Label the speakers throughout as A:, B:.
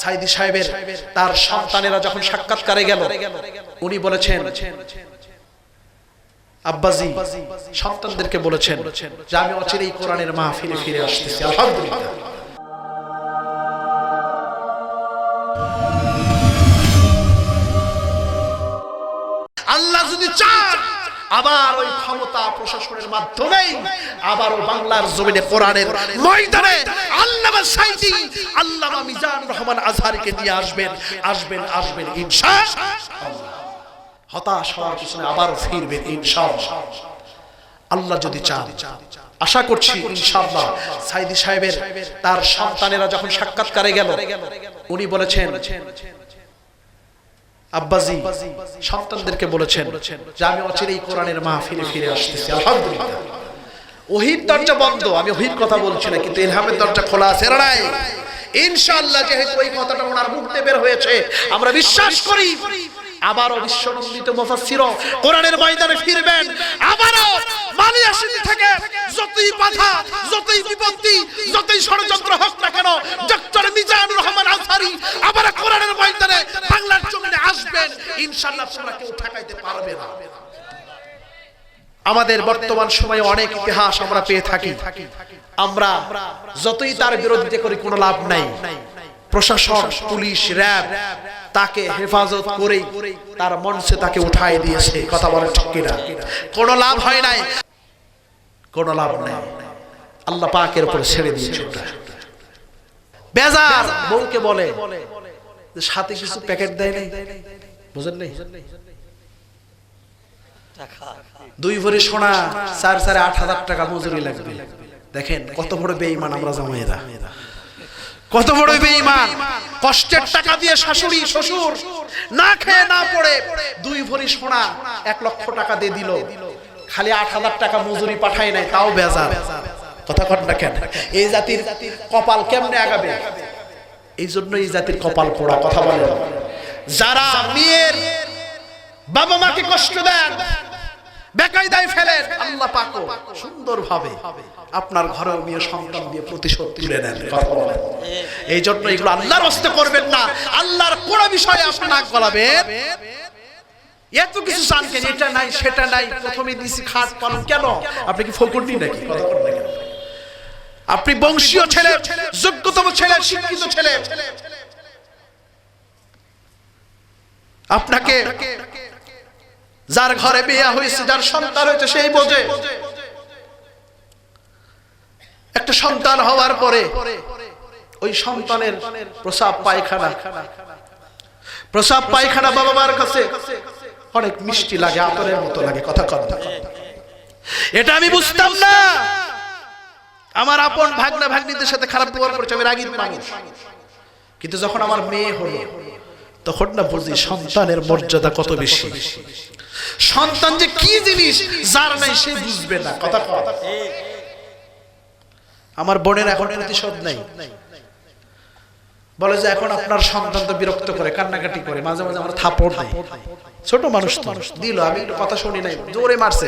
A: সাইদি সাহেবের তার সন্তানেরা যখন সাক্ষাৎকারে গেল, উনি বলেছেন, আব্বাজি, সন্তানদেরকে বলেছেন যে আমি অচিরেই কোরআনের মাহফিলে ফিরে আসতেছি, আলহামদুলিল্লাহ। আল্লাহ যদি চান আবার ওই ক্ষমতা প্রশাসনের মাধ্যমে আবারও বাংলার জমিনে, কোরআনের ময়দানে আল্লামা সাইদি, আল্লামা মিজান রহমান আজহারিকে নিয়ে আসবেন আসবেন আসবেন, ইনশাআল্লাহ। হতাশ হওয়ার পিছনে আবারও ফিরবেন, ইনশাআল্লাহ। আল্লাহ যদি চান, আশা করছি, ইনশাআল্লাহ, সাইদি সাহেবের, তার সন্তানেরা যখন সাক্ষাৎকারে গেল, উনি বলেছেন আব্বাজি সন্তানদেরকে বলেছেন যে আমি অচিরেই কোরআনের মা ফিরে ফিরে আসতেছি, আলহামদুলিল্লাহ। ওহির দরজা বন্ধ, আমি ওহির কথা বলছি না, কিন্তু ইলহামের দরজা খোলা আছে নাই। ইনশাআল্লাহ যেহেতু ওই কথাটা ওনার মুখতে বের হয়েছে, আমরা বিশ্বাস করি। আবারও বিশ্বনন্দিত মুফাসসির কোরআনের ময়দানে ফিরবেন। আবারও মালিয়াসিনী থেকে যতই বাধা, যতই বিপত্তি, যতই ষড়যন্ত্র হোক না কেন, ডক্টর মিজানুর রহমান আনসারী আবার কোরআনের ময়দানে বাংলার জমিনে আসবেন। ইনশাআল্লাহ তোমরা কেউ ঠেকাইতে পারবে না। আমাদের বর্তমান সময়ে অনেক ইতিহাস আমরা পেয়ে থাকি। আমরা যতই তার বিরোধিতা করি কোনো লাভ নাই। প্রশাসন, পুলিশ, র্যাব তাকে হেফাজত করেই তার মঞ্চে তাকে উঠাই দিয়েছে। কথা বলেন ঠিক কিনা? কোনো লাভ হয় নাই। কোনো লাভ নাই। আল্লাহ পাকের উপরে ছেড়ে দিয়েছে ওটা। বেজার বউকে বলে সাথে কিছু প্যাকেট দেয় নাই? বুঝেন নাই? দুই ভরি সোনা, চার চারে আট হাজার টাকা মজুরি লাগবে। দেখেন কত বড় বেঈমান আমরা জামাইরা কত বড় বেঈমান? কষ্টের টাকা দিয়ে শাশুড়ি, শ্বশুর, না খেয়ে না পড়ে দুই ভরি সোনা এক লক্ষ টাকা দিয়ে দিল। খালি আট হাজার টাকা মজুরি পাঠায় নাই, তাও বেজার। কথা কন না কেন? এই জাতির কপাল কেমনে আগাবে? এই জন্য এই জাতির কপাল পোড়া, কথা বলে যারা মেয়ের বাবা মাকে কষ্ট দেন বেকায়দায় ফেলেন। আল্লাহ পাকো সুন্দর ভাবে আপনার ঘরেও মেয়ে সন্তান দিয়ে প্রতিশোধ তুলে নেন এই জন্য এগুলো আল্লাহর হস্তে করবেন না। আল্লাহর কোন বিষয়ে আপনি নাক গলাবেন। এত কিছু চান কেন এটা নাই সেটা নাই প্রথমে দিছি খাট পালন কেন? আপনি কি ফকুরনি নাকি? কথা বলেন। না কেন? আপনি বংশীয় ছেলে যোগ্যতম ছেলে শিক্ষিত ছেলে। আপনাকে যার ঘরে বিয়ে হয়েছে যার সন্তান হয়েছে সেই বোঝে। একটা সন্তান হওয়ার পরে ওই সন্তানের প্রসাব পায়খানা। প্রসাব পায়খানা বাবা মার কাছে অনেক মিষ্টি লাগে, আতরের মতো লাগে, কথা কথা এটা আমি বুঝতাম না। আমার আপন ভাগনা ভাগ্নিদের সাথে খারাপ ব্যবহার করেছে, আমি রাগিত মানুষ। কিন্তু যখন আমার মেয়ে হলো, তখন না বুঝি সন্তানের মর্যাদা কত বেশি। সন্তান যে কি জিনিস যার নাই সে বুঝবে না। কথা আমার বোনের এখন প্রতিশোধ নাই। বলে যে এখন আপনার সন্তান তো বিরক্ত করে কান্নাকাটি করে মাঝে মাঝে আমার থাপড় দেয়। ছোট মানুষ তো। দিল আমি একটু কথা শুনি নাই জোরে মারছে।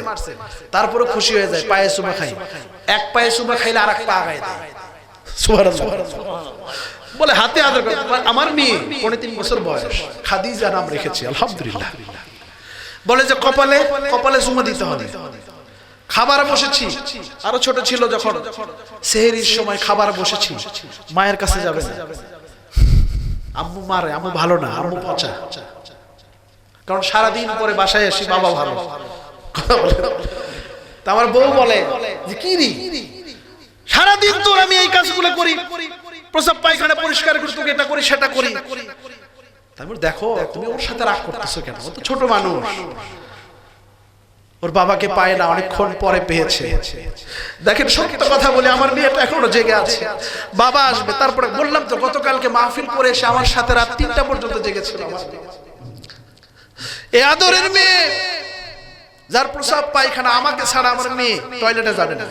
A: তারপরে খুশি হয়ে যায় পায়ে চুমা খাই এক পায়ে চুমা খাইলে আর এক পা গায়ে দেয়। বলে হাতে আদর করে। আমার মেয়ে পনেরো তিন বছর বয়স। খাদিজা নাম রেখেছি আলহামদুলিল্লাহ। বলে যে কপালে কপালে চুমা দিতে হবে। খাবার বসেছি। আরও ছোট ছিল যখন। সেহেরির সময় খাবার বসেছি। মায়ের কাছে যাবে আম্মু মারে, আম্মু ভালো না, আম্মু পচা। কারণ সারাদিন পরে বাসায় আসি, বাবা ভালো। আমার বউ বলে যে, কি রে? সারাদিন তোর আমি এই কাজগুলো করি। প্রসাব পায়খানা পরিষ্কার করি, তোকে এটা করি, সেটা করি। তারপর দেখো তুমি ওর সাথে রাগ করতেছো কেন? ও তো ছোট মানুষ। ওর বাবাকে পায় না অনেকক্ষণ পরে পেয়েছে। দেখেন সত্য কথা বলে আমার মেয়েটা এখনও জেগে আছে। বাবা আসবে তারপরে বললাম তো গতকালকে মাহফিল করে এসে আমার সাথে রাত তিনটা পর্যন্ত জেগেছিল এ আদরের মেয়ে যার প্রসাব পায়খানা আমাকে ছাড়া আমার মেয়ে টয়লেটে যাবে না।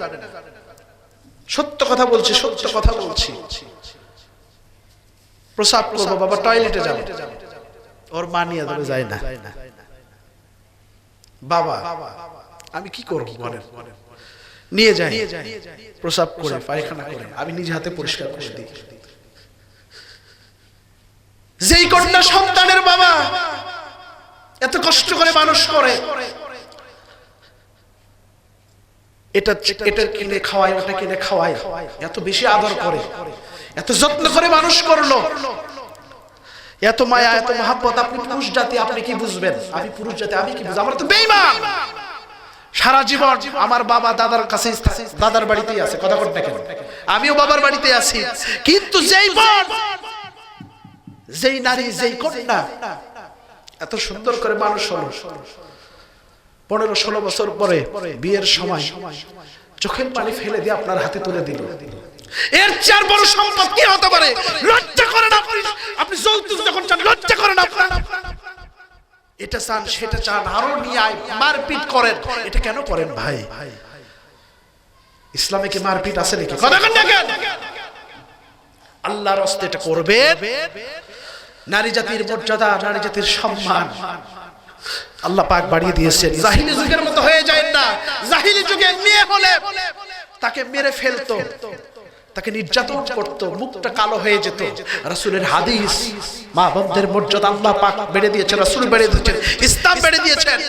A: সত্য কথা বলছি সত্য কথা বলছি। প্রসাব করব বাবা টয়লেটে যাবে। ওর মা নিয়ে যাবে যায় না। বাবা আমি কি করব বলেন? নিয়ে যাই প্রসাব করে পায়খানা করে। আমি নিজ হাতে পরিষ্কার করে দিই। যেই কন্যা সন্তানের বাবা এত কষ্ট করে মানুষ করে এটা এটা কিনে খাওয়ায় ওটা কিনে খাওয়ায় এত বেশি আদর করে। এত যত্ন করে মানুষ করল। এত মায়া, এত মহাব্বত, আপনি পুরুষ জাতি, আপনি কি বুঝবেন? আমি পুরুষ জাতি, আমি কি বুঝব আমার তো বেইমান সারা জীবন আমার বাবা দাদার কাছে দাদার বাড়িতেই আছে, কথা বলতে কেন? আমিও বাবার বাড়িতে আছি। কিন্তু যেই বোন, যেই নারী, যেই কন্যা, এত সুন্দর করে মানুষ হলো। পনেরো, ষোলো বছর পরে বিয়ের সময় চোখের পানি ফেলে দিয়ে আপনার হাতে তুলে দিল। এর চার বড় সম্পদ কি হতে পারে? লজ্জা করেন আপনি আপনি যৌতুক যখন চান, লজ্জা করেন আপনার? এটা চান, সেটা চান, আরও নিয়ে মারপিট করেন। এটা কেন করেন ভাই? ইসলামে কি মারপিট আছে নাকি? কথা দেখেন আল্লাহর হস্তে এটা করবে। নারী জাতির মর্যাদা, নারী জাতির সম্মান। আল্লাহ পাক বাড়িয়ে দিয়েছেন। জাহিলি যুগের মতো হয়ে যায় না। জাহিলি যুগে মেয়ে হলে তাকে মেরে ফেলতো। তাকে নির্যাতন করত, মুখটা কালো হয়ে যেত। রাসূলের হাদিস মা বোনদের মর্যাদা আল্লাহ পাক বেড়ে দিয়েছেন রাসূল বেড়ে দিয়েছেন ইসলাম বেড়ে দিয়েছেন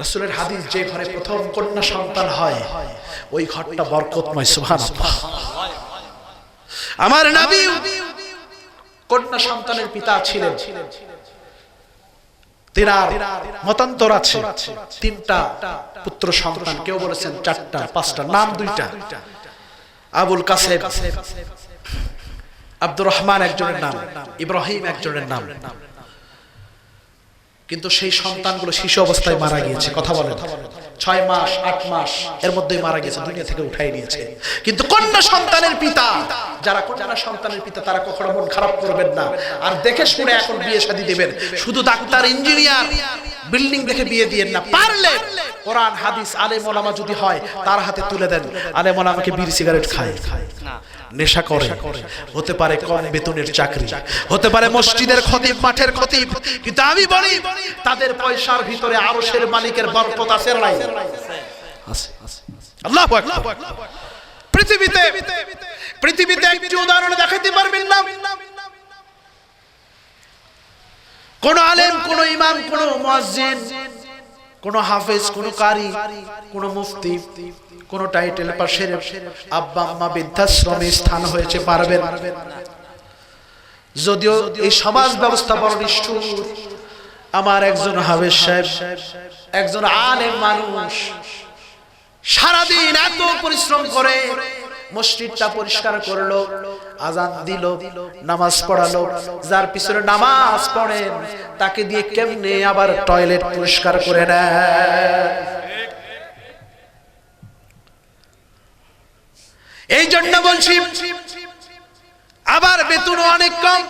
A: রাসূলের হাদিস যে ঘরে প্রথম কন্যা সন্তান হয়, ওই ঘরটা বরকতময়, সুবহানাল্লাহ। আমার নবী কন্যা সন্তানের পিতা ছিলেন। তেরার মতান্তর আছে, তিনটা পুত্র সন্তান, কেউ বলেছেন চারটা, পাঁচটা, নাম দুইটা। আবুল কাসেম। আব্দুর রহমান একজনের নাম, ইব্রাহিম একজনের নাম। কিন্তু সেই সন্তানগুলো শিশু অবস্থায় মারা গিয়েছে, কথা বলেন। ছয় মাস, আট মাস এর মধ্যেই মারা গেছে, দুনিয়া থেকে উঠাই নিয়েছে। কিন্তু কন্যা সন্তানের পিতা, যারা কন্যা সন্তানের পিতা, তারা কখনো মন খারাপ করবেন না। আর দেখে শুনে এখন বিয়ে শাদী দেবেন। শুধু ডাক্তার, ইঞ্জিনিয়ার, বিল্ডিং দেখে বিয়ে দিয়েন না। পারলে কোরআন, হাদিস, আলেম ওলামা যদি হয়, তার হাতে তুলে দেন। আলেম ওলামাকে বিড়ি, সিগারেট খায়। নেশা করে। হতে পারে কম বেতনের চাকরি, হতে পারে মসজিদের খতিব, মাঠের খতিব। কিন্তু আমি বলি, তাদের পয়সার ভিতরে আরশের মালিকের বরকত আছে নাই? আছে পৃথিবীতে পৃথিবীতে একটি উদাহরণ দেখাতে পারবেন না। কোন আলেম, কোন ইমাম, কোন মুয়াজ্জিন কোন হাফেজ, কোন কারি, কোন মুফতি, কোন টাইটেল বা পাশের আব্বা আম্মা বৃদ্ধাশ্রমে স্থান হয়েছে, পারবেন যদিও এই সমাজ ব্যবস্থা বড় নিষ্ঠুর, আমার একজন হাফেজ সাহেব, একজন আলেম মানুষ, সারাদিন এত পরিশ্রম করে মসজিদটা পরিষ্কার করল আজান দিল, নামাজ পড়ালো। যার পিছনে নামাজ পড়েন, তাকে দিয়ে কেমনে আবার টয়লেট পরিষ্কার করে নেয়? এই জন্য বলছি, আবার বেতন অনেক কম।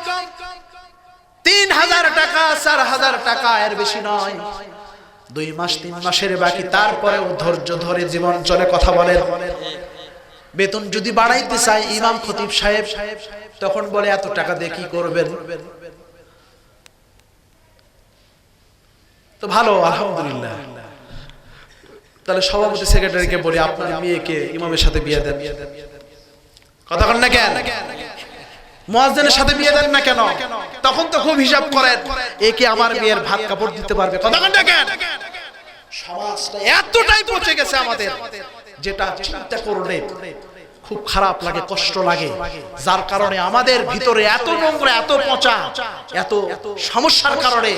A: তিন হাজার টাকা, চার হাজার টাকা এর বেশি নয়। দুই মাস, তিন মাসের বাকি, তারপরেও ধৈর্য ধরে জীবন চলে কথা বলেন। বেতন যদি বাড়াইতে চাই ইমাম খতিব সাহেব, তখন বলে, এত টাকা দিয়ে কি করবেন? তো ভালো, আলহামদুলিল্লাহ। তাহলে সভাপতি সেক্রেটারিকে বলি, আপনার মেয়েকে ইমামের সাথে বিয়ে দেন। কথা কন না কেন? মুয়াজ্জিনের সাথে বিয়ে দেন না কেন? তখন তো খুব হিসাব করেন, একে আমার মেয়ের ভাত কাপড় দিতে পারবে। কথা কন না কেন? সমাজটা এতটাই পচে গেছে আমাদের, যেটা চিন্তা করলে খুব খারাপ লাগে, কষ্ট লাগে। যার কারণে আমাদের ভিতরে এত নোংরা, এত পচা, এত সমস্যার কারণে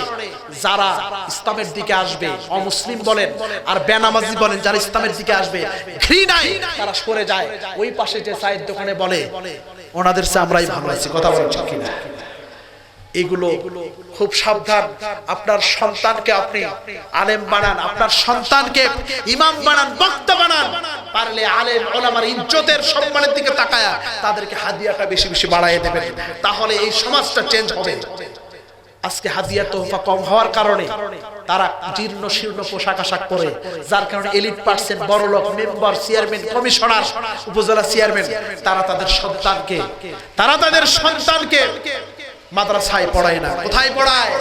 A: যারা ইসলামের দিকে আসবে, অমুসলিম বলেন আর বেনামাজি বলেন, যারা ইসলামের দিকে আসবে, ঘৃণায় তারা সরে যায়। ওই পাশে যে চায়ের দোকানে বলে, ওনাদের সে আমরাই ভালো আছি। কথা বলছি কিনা? এগুলো খুব সাবধান। আপনার সন্তানকে আপনি আলেম বানান, আপনার সন্তানকে ইমাম বানান, বক্তা বানান। পারলে আলেম, ওলামার ইজ্জতের সম্মানের দিকে তাকায়া তাদেরকে হাদিয়াটা বেশি বেশি বাড়ায় দেবেন। তাহলে এই সমাজটা চেঞ্জ হবে। আজকে হাদিয়া তোহফা কম হওয়ার কারণে তারা জীর্ণ শীর্ণ পোশাক আশাক পরে, যার কারণে এলিট পার্সেন্ট বড় লোক মেম্বার চেয়ারম্যান কমিশনার উপজেলা চেয়ারম্যান তারা তাদের সন্তানকে, তারা তাদের সন্তানকে মাদ্রাসায় পড়ায় না। কোথায় পড়ায়?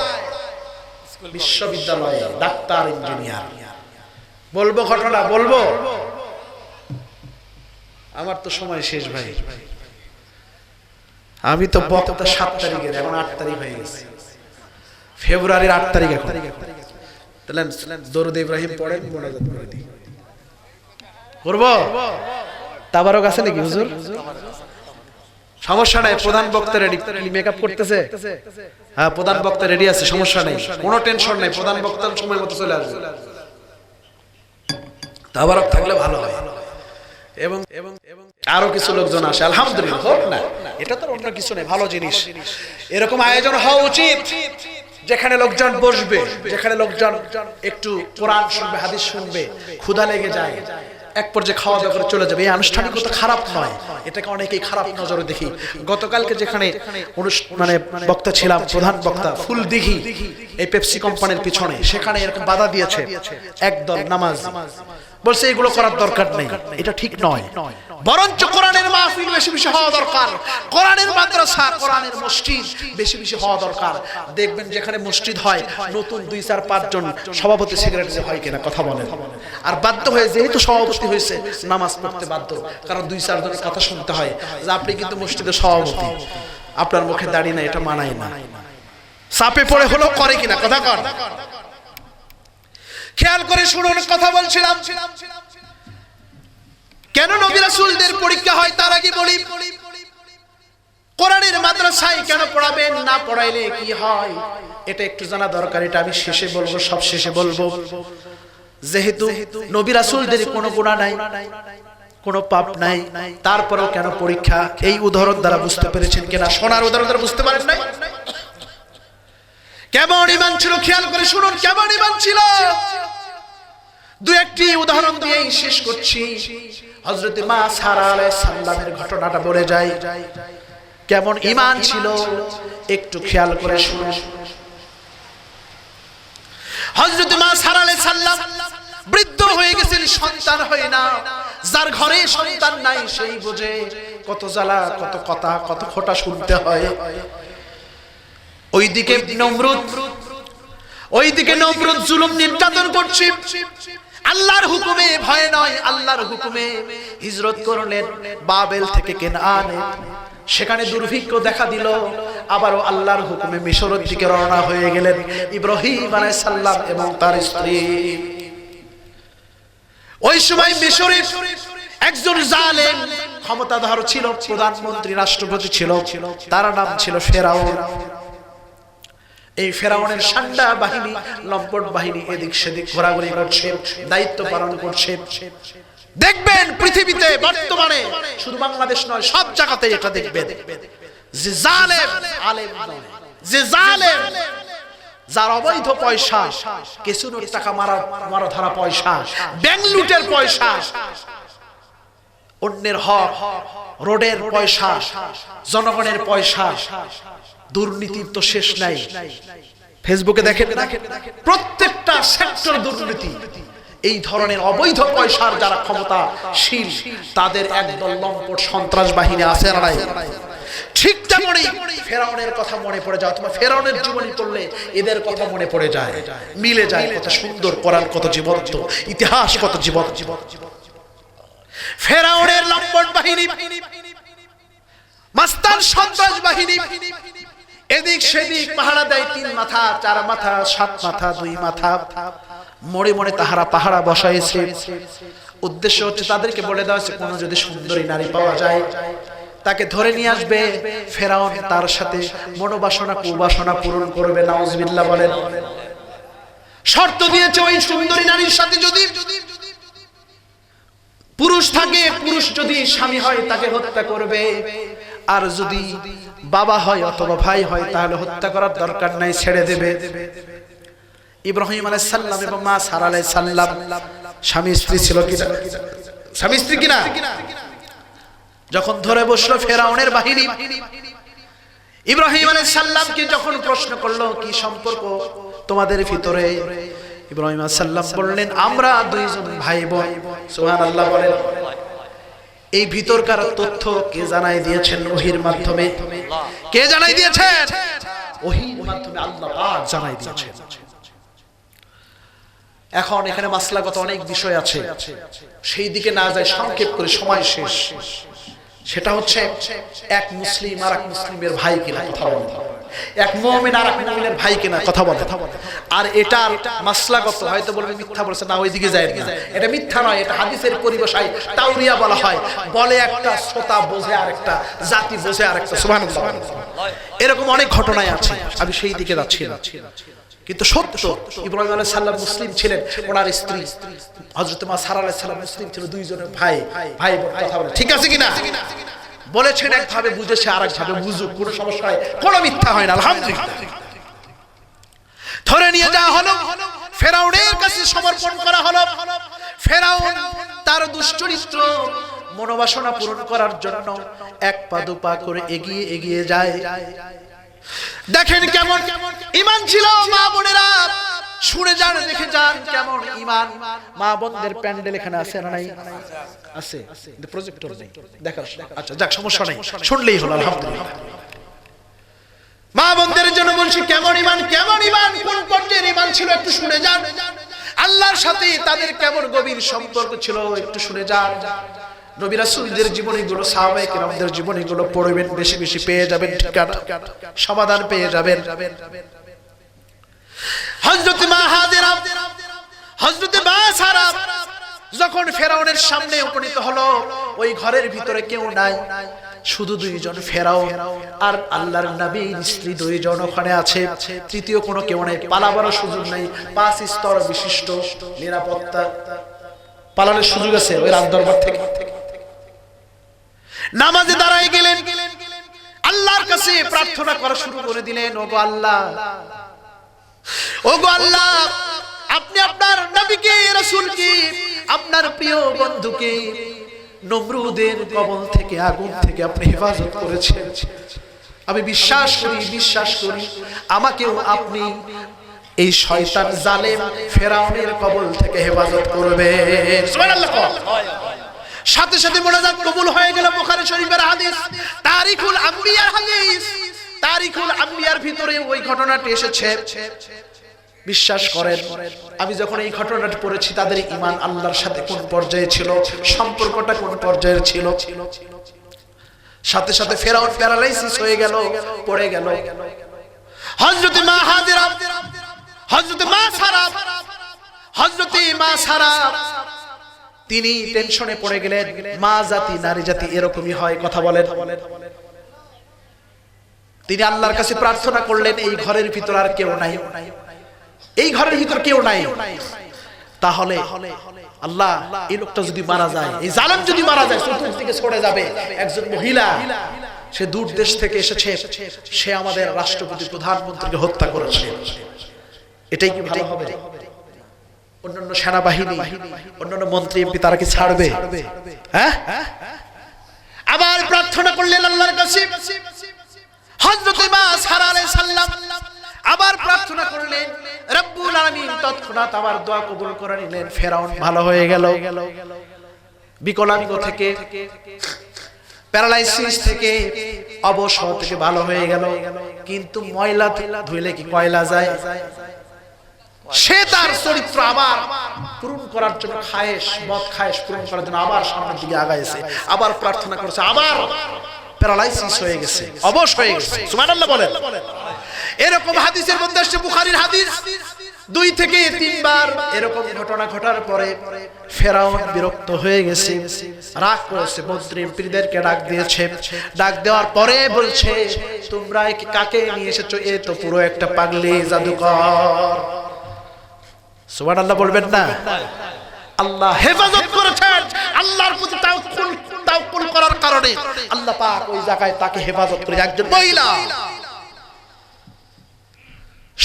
A: বিশ্ববিদ্যালয়ে, ডাক্তার, ইঞ্জিনিয়ার। বলব ঘটনা, বলব? আমার তো সময় শেষ ভাই। আমি তো বক্তা সাত তারিখের, এখন আট তারিখ হয়ে গেছে। ফেব্রুয়ারির আট তারিখ এখন। তাহলে দরুদ ইব্রাহিম পড়েন, মোনাজাত করে দিই করব? তাবারক আছে নাকি হুজুর? সমস্যা নাই, প্রধান বক্তা রেডি মেকআপ করতেছে? হ্যাঁ প্রধান বক্তা রেডি আছে, সমস্যা নেই। কোনো টেনশন নেই, প্রধান বক্তার সময় মতো চলে আসবে। তাবারক থাকলে ভালো হয়। এবং এবং এবং আরও কিছু লোকজন আসে, আলহামদুলিল্লাহ, হোক না। এটা তো অন্য কিছু নেই, ভালো জিনিস। এরকম আয়োজন হওয়া উচিত, যেখানে লোকজন বসবে, যেখানে লোকজন একটু কোরআন শুনবে, হাদিস শুনবে, ক্ষুধা লেগে যায়। এক পর্যায়ে খাওয়া দাওয়া করে চলে যাবে। এই আনুষ্ঠানিকতা খারাপ নয়। এটাকে অনেকেই খারাপ নজরে দেখি। গতকালকে যেখানে মানে বক্তা ছিলাম, প্রধান বক্তা, ফুল দিঘি, এই পেপসি কোম্পানির পিছনে, সেখানে এরকম বাধা দিয়েছে। একদল নামাজ। বলছে, এগুলো করার দরকার নেই। এটা ঠিক নয়। বরঞ্চ কোরআনের মাহফিল বেশি বেশি হওয়া দরকার। কোরআনের মাদ্রাসা, কোরআনের মসজিদ বেশি বেশি হওয়া দরকার। দেখবেন যেখানে মসজিদ হয়, নতুন দুই চার পাঁচ জন সভাপতি সেক্রেটারি হয় কিনা, কথা বলেন। আর বাধ্য হয়ে যেহেতু সভাপতি হয়েছে, নামাজ পড়তে বাধ্য। কারণ দুই চার জনের কথা শুনতে হয় যে আপনি কিন্তু মসজিদের সভাপতি। আপনার মুখে দাঁড়িয়ে না এটা মানায় না। চাপে পড়ে হলো করে কিনা, কথা কর খেয়াল করে শুনুন, কথা বলছিলাম। কেন নবী রাসূলদের পরীক্ষা হয় তার আগে বলি, কোরআনের মাদ্রাসায় কেন পড়াবেন, না পড়াইলে কি হয়? এটা একটু জানা দরকার, এটা আমি শেষে বলব, সব শেষে বলব। যেহেতু নবী রাসূলদের কোনো গুনাহ নাই, কোনো পাপ নাই, তারপরেও কেন পরীক্ষা? এই উদাহরণ দ্বারা বুঝতে পেরেছেন কিনা? সোনার উদাহরণ দ্বারা বুঝতে পারেন নাই? কেমন ইমান ছিল? খেয়াল করে শুনুন, কেমন ইমান ছিল? দু একটি উদাহরণ দিয়েই শেষ করছি। হজরত মা সারা আলাইহিস সালামের ঘটনাটা বলে যাই কেমন ইমান ছিল? একটু খেয়াল করে শুনুন। হজরত মা সারা সালাম বৃদ্ধ হয়ে গেছেন সন্তান হয় না। যার ঘরে সন্তান নাই সেই বোঝে কত জ্বালা কত কথা কত খোটা শুনতে হয়। ওইদিকে নমরুদ ওইদিকে নমরুদ জুলুম নির্যাতন করছে। আল্লাহর হুকুমে, ভয় নয়, আল্লাহর হুকুমে হিজরত করলেন বাবেল থেকে কেনানে। সেখানে দুর্ভিক্ষ দেখা দিল, আবারও আল্লাহর হুকুমে মিশরের দিকে রওনা হয়ে গেলেন ইব্রাহিম আলাইহিস সালাম এবং তার স্ত্রী। ওই সময় মিশরে একজন জালেম, ক্ষমতাধর ছিল, প্রধানমন্ত্রী, রাষ্ট্রপতি ছিল, তার নাম ছিল ফেরাউন। এই ফেরাউনের সান্ডা বাহিনী, লম্পট বাহিনী এদিক সেদিক ঘোরাঘুরি করছে, দায়িত্ব পালন করছে। দেখবেন পৃথিবীতে বর্তমানে শুধু বাংলাদেশ নয়, সব জায়গাতে এটা দেখবেন। যার অবৈধ পয়সা কিছু টাকা মারা মারা ধরা পয়সা, ব্যাংক লুটের পয়সা, অন্যের হক, রোডের পয়সা, জনগণের পয়সা দুর্নীতির তো শেষ নাই ফেসবুকে দেখেন? প্রত্যেকটা সেক্টর দুর্নীতি, এই ধরনের অবৈধ পয়সার যারা ক্ষমতাশীল, তাদের একদল লম্পট সন্ত্রাস বাহিনী আছে নাই? ঠিক তেমনই ফেরাউনের কথা মনে পড়ে যায়, অথবা ফেরাউনের জীবনী করলে এদের কথা মনে পড়ে যায় মিলে যায় কত সুন্দর কোরআন, কত জীবন্ত, ইতিহাস কত জীবন ফেরাউনের লম্পট বাহিনী, মাস্তান সন্ত্রাস বাহিনী এদিক সেদিক পাহারা দেয় তিন মাথা, চার মাথা, সাত মাথা, দুই মাথা। মরে মরে তাহারা পাহারা বসাইছে। উদ্দেশ্য হচ্ছে তাদেরকে বলে দেওয়া কোনো যদি সুন্দরী নারী পাওয়া যায়, তাকে ধরে নিয়ে আসবে ফেরাউন তার সাথে। মনোবাসনা, কুবাসনা পূরণ করবে, নাউজবিল্লাহ বলেন। শর্ত দিয়েছে ওই সুন্দরী নারীর সাথে যদি পুরুষ থাকে, পুরুষ যদি স্বামী হয়, তাকে হত্যা করবে। আর যদি বাবা হয় অথবা ভাই হয়, তাহলে হত্যা করার দরকার নাই, ছেড়ে দেবে। ইব্রাহিম আলাইহিস সালাম এবং মা সারা আলাইহিস সালাম, স্বামী, স্ত্রী ছিল কিনা? স্বামী, স্ত্রী কিনা? যখন ধরে বসল ফেরাউনের বাহিনী, ইব্রাহিম আলাইহিস সালামকে যখন প্রশ্ন করল, কি সম্পর্ক তোমাদের ভিতরে? ইব্রাহিম আলাইহিস সালাম বললেন, আমরা দুইজন ভাই বোন সুবহানাল্লাহ বলেন। এই ভিতরকার তথ্য কে জানাই দিয়েছেন ওহির মাধ্যমে? কে জানাই দিয়েছেন? ওহির মাধ্যমে আল্লাহ পাক জানাই দিয়েছেন। এখন এখানে মাসলাগত অনেক বিষয় আছে। সেই দিকে না যায় সংক্ষেপ করে সময় শেষ। সেটা হচ্ছে এক মুসলিম আর এক মুসলিমের ভাই কিনা কথা বলে। এক মুমিন আর এক মুমিনের ভাই কিনা কথা বলে। আর এটার মাসলাগত, হয়তো বলবে মিথ্যা বলছে, না, ওইদিকে যায় না। এটা মিথ্যা নয়, এটা হাদিসের পরিভাষায় তাউরিয়া বলা হয়। বলে একটা শ্রোতা বোঝে আর একটা জাতি বোঝে আর একটা, সুবহানাল্লাহ। এরকম অনেক ঘটনায় আছে, আমি সেই দিকে যাচ্ছি না। কিন্তু সত্য, ইব্রাহিম আলাইহিস সালাম মুসলিম ছিলেন, ওনার স্ত্রী। হযরত মা সারা আলাইহিস সালাম মুসলিম ছিল, দুইজনের ভাই ভাই কথা বলে। ঠিক আছে কিনা? বলেছেন একভাবে, বুঝেছে আরেক ভাবে বুঝুক, কোনো সমস্যা হয় কোনো মিথ্যা হয় না, আলহামদুলিল্লাহ। ধরে নিয়ে যাওয়া হলো, ফেরাউনের কাছে সমর্পণ করা হলো। ফেরাউন তার দুশ্চরিত্র মনোবাসনা পূরণ করার জন্য এক পা দু পা করে এগিয়ে এগিয়ে যায়। দেখেন কেমন ইমান ছিল মা বোনেরা। শুনে যান, দেখে যান কেমন ইমান। মা বোনদের প্যান্ডেল এখানে আছে না নাই? আছে প্রজেক্টর নেই। দেখার আচ্ছা যাক, সমস্যা নেই। শুনলেই হলো, আলহামদুলিল্লাহ। মা বোনদের জন্য বলছি, কেমন ইমান কেমন ইমান? কোন পর্যায়ের ইমান ছিল একটু শুনে যান। আল্লাহর সাথে তাদের কেমন গভীর সম্পর্ক ছিল একটু শুনে যান। নবী রাসূলদের জীবনীগুলো, সাহাবায়ে কেরামদের জীবনীগুলো পড়বেন, বেশি বেশি পেয়ে যাবেন, ঠিকানা, সমাধান পেয়ে যাবেন। হযরত মা হাজেরা, হযরত মা সারা, যখন ফেরাউনের সামনে উপনীত হলো, ওই ঘরের ভিতরে কেউ নাই, শুধু দুইজন ফেরাও আর আল্লাহর নবীর স্ত্রী দুইজন ওখানে আছে। তৃতীয় কোনো কেউ নেই, পালাবারও সুযোগ নেই, পাঁচ স্তর বিশিষ্ট নিরাপত্তা পালানোর সুযোগ আছে ওই রাত দরবার থেকে। নামাজে দাঁড়ায় গেলেন। আল্লাহর কাছে প্রার্থনা করা শুরু করে দিলেন, ওগো আল্লাহ ওগো আল্লাহ, আপনি আপনার নবীকে, রাসূলকে, আপনার প্রিয় বন্ধুকে নমরুদের কবল থেকে, আগুন থেকে আপনি হেফাজত করেছেন। আমি বিশ্বাস করি বিশ্বাস করি, আমাকেও আপনি এই শয়তান জালেম ফেরাউনের কবল থেকে হেফাজত করবে সুবহানাল্লাহ। সাথে সাথে মোনাজাত কবুল হয়ে গেল বুখারী শরীফের হাদিস। তারিখুল আম্বিয়ার হাদিস। তারিখুল আম্বিয়ার ভিতরে ওই ঘটনাটি এসেছে। বিশ্বাস করেন, আমি যখন এই ঘটনাটি পড়েছি, তাদের ইমান আল্লাহর সাথে কোন পর্যায়ে ছিল? সম্পর্কটা কোন পর্যায়ের ছিল? সাথে সাথে ফেরাউন প্যারালাইসিস হয়ে গেল, পড়ে গেল। হযরত মা হাজেরা, হযরত মা সারা হযরত মা সারা তিনি টেনশনে পড়ে গেলেন, মা জাতি, নারী জাতি, এরকমই হয়, কথা বলেন। তিনি আল্লাহর কাছে প্রার্থনা করলেন, এই ঘরের ভিতর আর কেউ নাই। এই ঘরের ভিতর কেউ নাই। তাহলে আল্লাহ, এই লোকটা যদি মারা যায়, এই জালেম যদি মারা যায়, চতুর্দিকে ছড়ে যাবে। একজন মহিলা, সে দূর দেশ থেকে এসেছে। সে আমাদের রাষ্ট্রপতি, প্রধানমন্ত্রীকে হত্যা করেছে। এটাই কি ভালো হবে? অন্যান্য সেনাবাহিনী, অন্যান্য মন্ত্রী, এমপি, তারা কি ছাড়বে? হ্যাঁ? আবার প্রার্থনা করলেন আল্লাহর কাছে আবার কবুল করে নিলেন, ফেরাউন ভালো হয়ে গেল। থেকে, প্যারালাইসিস থেকে ভালো হয়ে গেল। কিন্তু ময়লা ধুইলে কি কয়লা যায়? সে তার চরিত্র আবার পূরণ করার জন্য খায়েশ মদ খায়েশ পূরণ করার জন্য আবার সামনের দিকে আগাইছে আবার প্রার্থনা করছে আবার প্যারালাইসিস হয়ে গেছে অবশ হয়ে গেছে। সুবহানাল্লাহ বলেন। এরকম হাদিসের মধ্যে আসছে বুখারীর হাদিস। দুই থেকে তিনবার এরকম ঘটনা ঘটার পরে ফেরাউন বিরক্ত হয়ে গেছে রাগ করেছে মন্ত্রী এমপিদেরকে ডাক দিয়েছে। ডাক দেওয়ার পরে বলছে তোমরা কাকে নিয়ে এসেছ? এ তো পুরো একটা পাগলি জাদুকর। সুবহান আল্লাহ বলবেন না? আল্লাহ হেফাজত করেছেন। আল্লাহর প্রতি তাওকুল তাওকুল করার কারণে আল্লাহ পাক ওই জায়গায় তাকে হেফাজত করে একজন মহিলা।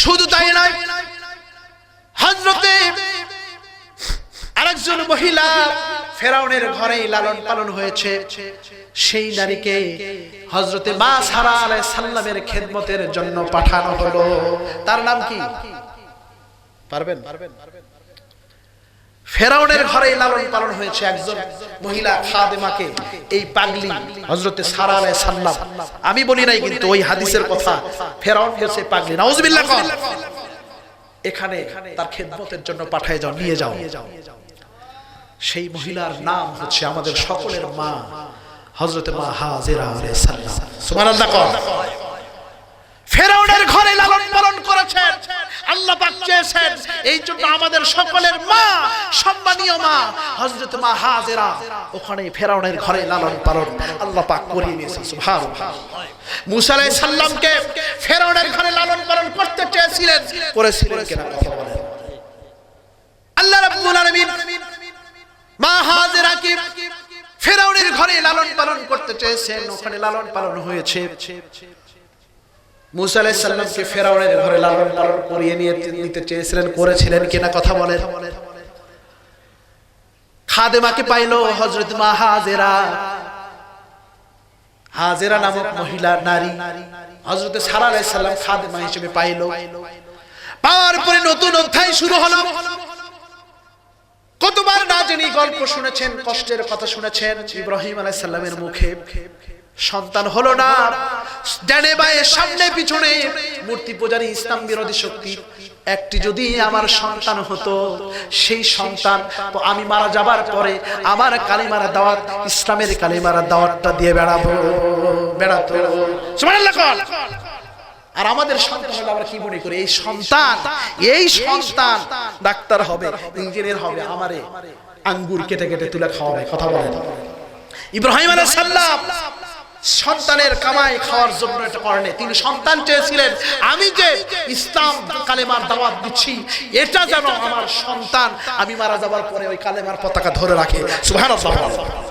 A: শুধু তাই নয়, হযরতে আরেকজন মহিলা ফেরাউনের ঘরে লালন পালন হয়েছে। সেই নারীকে হযরতে মা সারা আলাইহিস সালামের খেদমতের জন্য পাঠানো হলো। তার নাম কি? পারবেন? ফেরাউনের ঘরে লালন পালন হয়েছে একজন মহিলা খাদেমাকে, এই পাগলি, হযরতে সারা সালাম। আমি বলি নাই কিন্তু ওই হাদিসের কথা, ফেরাউন বলছে পাগলি। নাউজুবিল্লাহ এখানে তার খেদমতের জন্য পাঠায় যাও, নিয়ে যাও। সেই মহিলার নাম হচ্ছে আমাদের সকলের মা হজরতে মা হাজেরা আলাইহিস সালাম। সুবহানাল্লাহ ফেরাউনের ঘরে লালন পালন করেছেন। আল্লাহ পাক চেয়েছেন, এই জন্য আমাদের সকলের মা, সম্মানীয় মা, হযরত মা হাজেরা, ওখানে ফেরাউনের ঘরে লালন পালন আল্লাহ পাক করিয়ে নিয়েছেন, সুবহানাল্লাহ। মুসা আলাইহিস সালামকে ফেরাউনের ঘরে লালন পালন করতে চেয়েছিলেন, করেছিলেন কিনা কথা বলেন। আল্লাহ রাব্বুল আলামিন মা হাজেরা কি ফেরাউনের ঘরে লালন পালন করতে চেয়েছেন, ওখানে লালন পালন হয়েছে। ফেরাউনের ঘরে লালন পালন করিয়ে নিয়ে নিতে চেয়েছিলেন, করেছিলেন কিনা কথা খাদেমাকে পাইলো হযরত মা হাজেরা। হাজেরা নামক মহিলা, নারী। হযরত সারা খাদেমা হিসেবে পাইলো। পাওয়ার পরে নতুন অধ্যায় শুরু হলো। কতবার না জানি গল্প শুনেছেন, কষ্টের কথা শুনেছেন ইব্রাহিম আলাইহিস সালামের মুখে। সন্তান হলো না। ডানে বায়ে, সামনে পিছনে। মূর্তি পূজারী ইসলাম বিরোধী শক্তি। একটি যদি আমার সন্তান হতো, সেই সন্তান তো আমি মারা যাবার পরে আমার কালিমারা দাওয়াত, ইসলামের কালিমারা দাওয়াতটা দিয়ে বেড়াবো, বেড়াতো। আর আমাদের সন্তান হলে আমরা কি মনে করি? এই সন্তান এই সন্তান ডাক্তার হবে, ইঞ্জিনিয়ার হবে, আমারে আঙ্গুর কেটে কেটে তুলে খাওয়াবে, কথা বলে ইব্রাহিম আলাইহিস সালাম সন্তানের কামাই খাওয়ার জন্য এটা করেনি তিনি সন্তান চেয়েছিলেন, আমি যে ইসলাম কালেমার দাওয়াত দিচ্ছি, এটা যেন আমার সন্তান আমি মারা যাবার পরে ওই কালেমার পতাকা ধরে রাখে। সুবহানাল্লাহ।